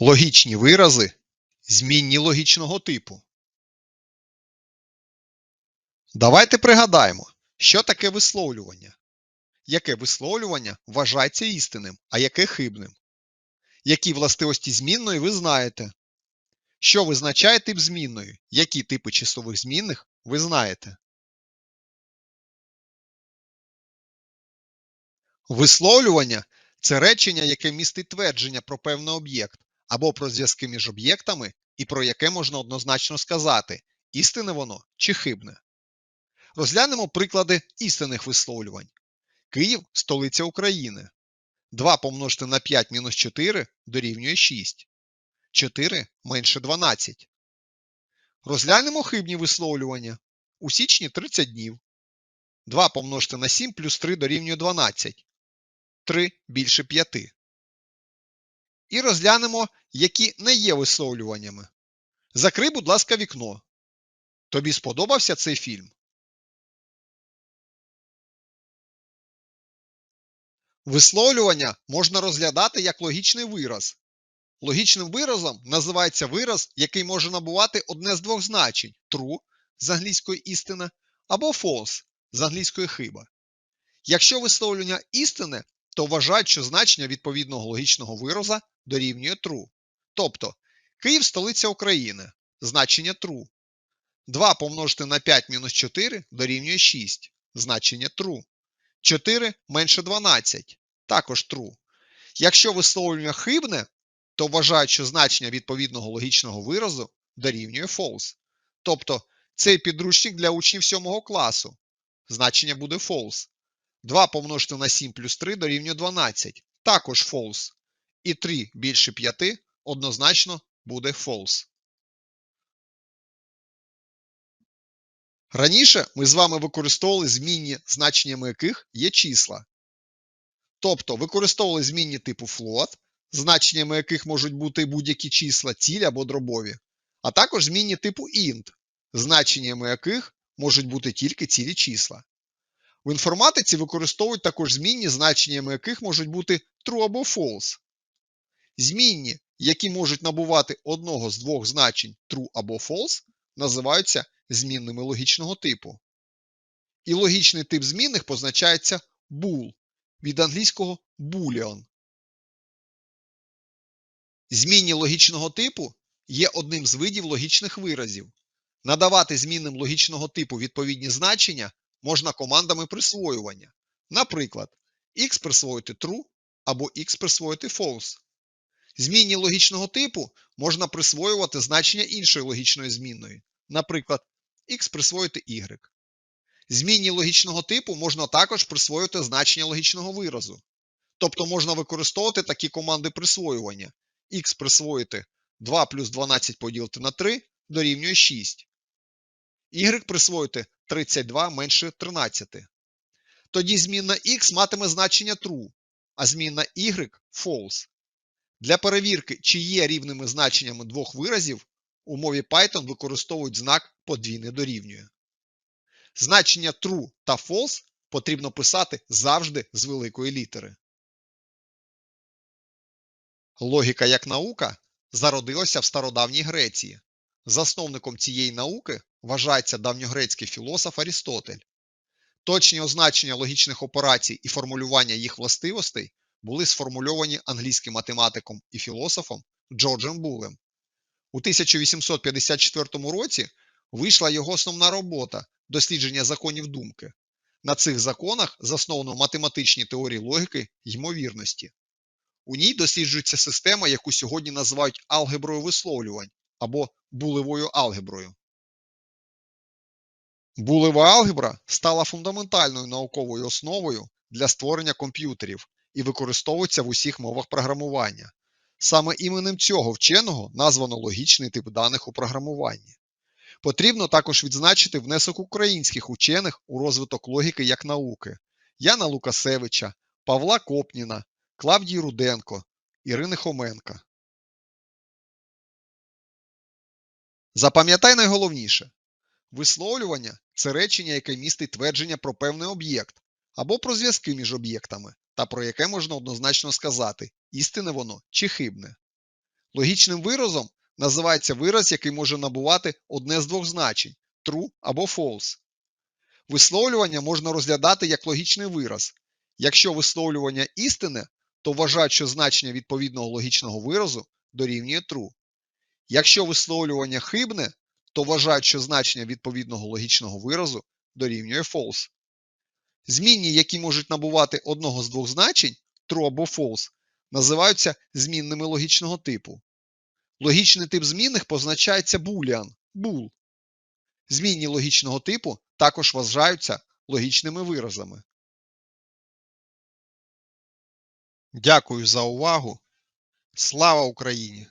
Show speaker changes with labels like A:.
A: Логічні вирази змінні логічного типу. Давайте пригадаємо, що таке висловлювання. Яке висловлювання вважається істинним, а яке хибним. Які властивості змінної ви знаєте. Що визначає тип змінної? Які типи числових змінних ви знаєте. Висловлювання це речення, яке містить твердження про певний об'єкт або про зв'язки між об'єктами і про яке можна однозначно сказати, істинне воно чи хибне. Розглянемо приклади істинних висловлювань. Київ столиця України. 2 помножити на 5 мінус 4 дорівнює 6. 4 менше 12. Розглянемо хибні висловлювання. У січні 30 днів. 2 помножити на 7 плюс 3 дорівнює 12. 3 більше 5. І розглянемо, які не є висловлюваннями. Закрий, будь ласка, вікно. Тобі сподобався цей фільм? Висловлювання можна розглядати як логічний вираз. Логічним виразом називається вираз, який може набувати одне з двох значень true з англійської істина або false з англійської хиба. Якщо висловлювання істинне, то вважають, що значення відповідного логічного вираза дорівнює true. Тобто Київ столиця України, значення true. 2 помножити на 5 мінус 4 дорівнює 6, значення true. 4 менше 12, також true. Якщо висловлювання хибне, то вважають, що значення відповідного логічного виразу дорівнює false. Тобто цей підручник для учнів 7 класу. Значення буде false. 2 помножити на 7 плюс 3 дорівнює 12, також false. І 3 більше 5 однозначно буде false. Раніше ми з вами використовували змінні, значеннями яких є числа. Тобто використовували змінні типу float, значеннями яких можуть бути будь-які числа, цілі або дробові, а також змінні типу int, значеннями яких можуть бути тільки цілі числа. В інформатиці використовують також змінні, значеннями яких можуть бути true або false. Змінні, які можуть набувати одного з двох значень true або false, називаються змінними логічного типу. І логічний тип змінних позначається bool від англійського boolean. Змінні логічного типу є одним з видів логічних виразів. Надавати змінним логічного типу відповідні значення можна командами присвоювання. Наприклад, x присвоїти true або x присвоїти false. Змінні логічного типу можна присвоювати значення іншої логічної змінної, наприклад, x присвоїти y. Змінні логічного типу можна також присвоїти значення логічного виразу. Тобто можна використовувати такі команди присвоювання. x присвоїти 2 плюс 12 поділити на 3 дорівнює 6. y присвоїти 32 менше 13. Тоді змінна x матиме значення true, а змінна y false. Для перевірки, чи є рівними значеннями двох виразів, у мові Python використовують знак подвійне дорівнює. Значення true та false потрібно писати завжди з великої літери. Логіка як наука зародилася в стародавній Греції. Засновником цієї науки вважається давньогрецький філософ Арістотель. Точні означення логічних операцій і формулювання їх властивостей були сформульовані англійським математиком і філософом Джорджем Булем. У 1854 році вийшла його основна робота дослідження законів думки. На цих законах засновано математичні теорії логіки ймовірності. У ній досліджується система, яку сьогодні називають алгеброю висловлювань або булевою алгеброю. Булева алгебра стала фундаментальною науковою основою для створення комп'ютерів і використовується в усіх мовах програмування. Саме іменем цього вченого названо логічний тип даних у програмуванні. Потрібно також відзначити внесок українських учених у розвиток логіки як науки Яна Лукасевича, Павла Копніна, Клавдії Руденко, Ірини Хоменка. Запам'ятай найголовніше. Висловлювання це речення, яке містить твердження про певний об'єкт або про зв'язки між об'єктами, та про яке можна однозначно сказати, істинне воно чи хибне. Логічним виразом називається вираз, який може набувати одне з двох значень true або false. Висловлювання можна розглядати як логічний вираз. Якщо висловлювання істинне, то вважають, що значення відповідного логічного виразу дорівнює true. Якщо висловлювання хибне, то вважають, що значення відповідного логічного виразу дорівнює false. Змінні, які можуть набувати одного з двох значень true або false, називаються змінними логічного типу. Логічний тип змінних позначається boolean – bool. Змінні логічного типу також вважаються логічними виразами. Дякую за увагу. Слава Україні!